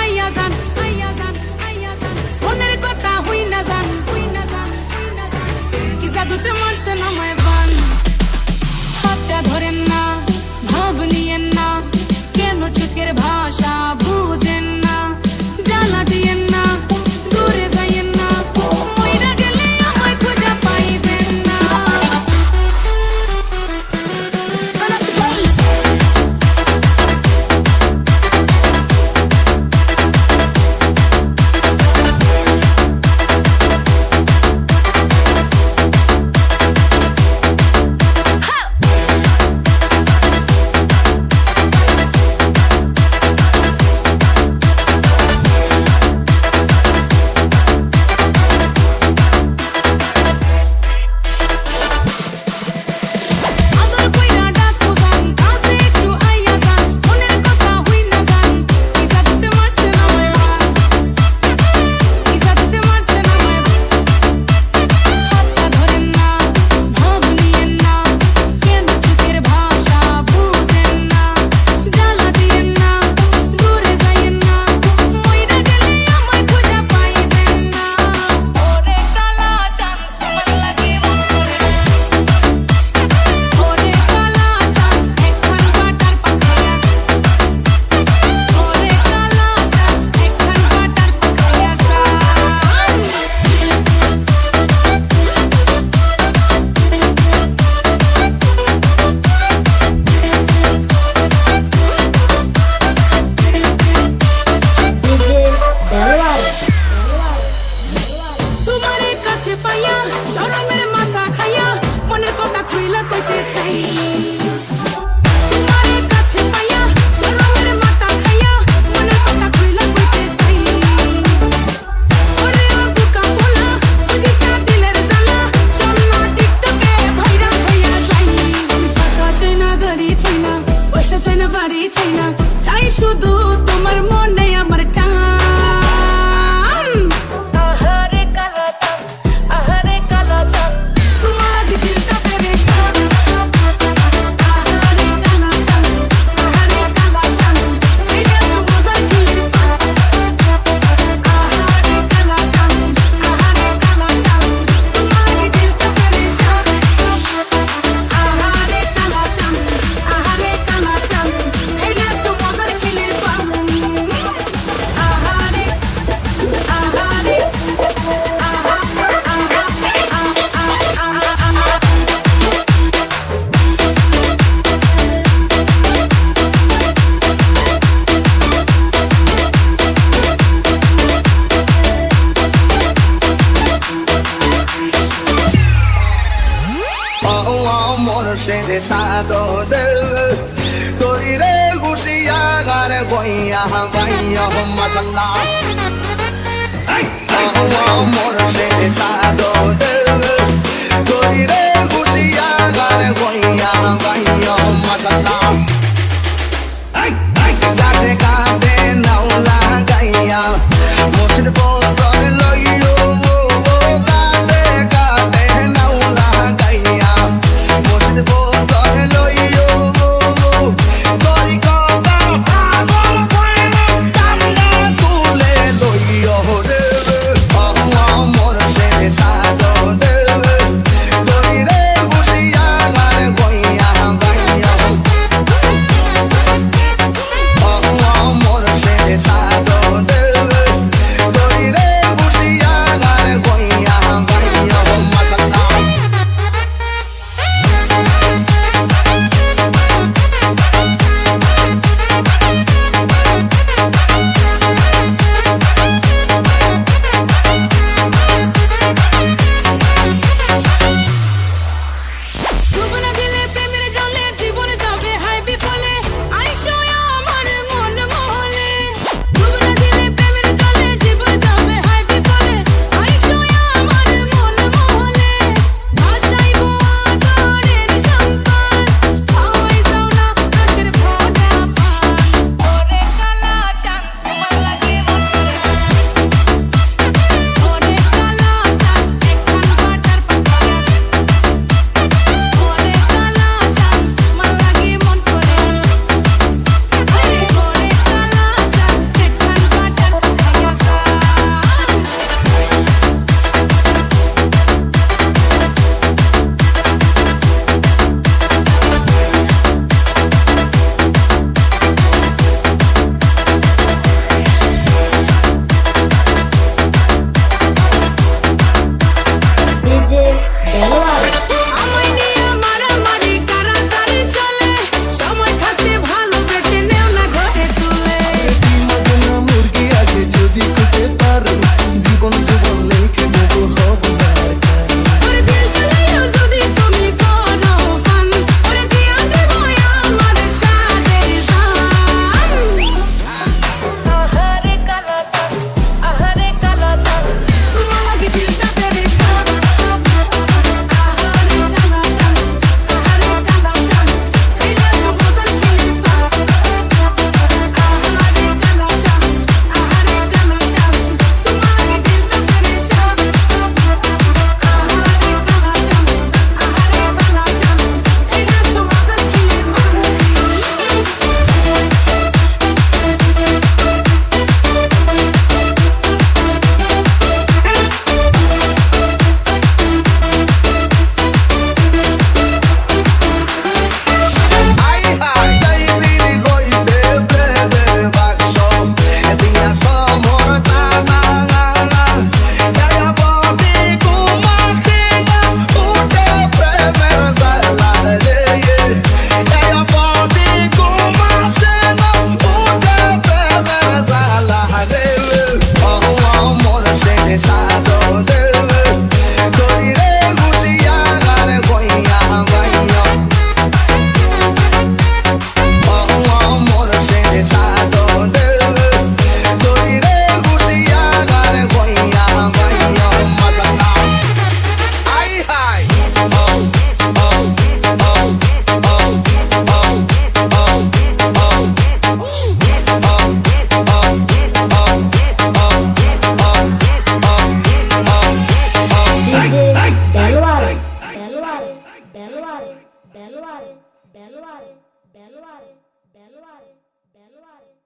আইয়া যান আইয়া যান আইয়া যান মনের কথা হই না যান হই না যান হই না যান কি জাদুতে মারছেন আমায় বান হাতটা ধরেন না ভাব নিয়েন না কেন চোখের ভাষা চাই শুধু তোমার মন তো দেব তরিরে ঘুষিয়া গার বইয়া বাইয়া মাসাল্লাহ মোর সে সাদো দেব তরিরে ঘুষিয়া গার বইয়া বেলোয়ারে বেলোয়ারে বেলোয়ারে বেলোয়ারে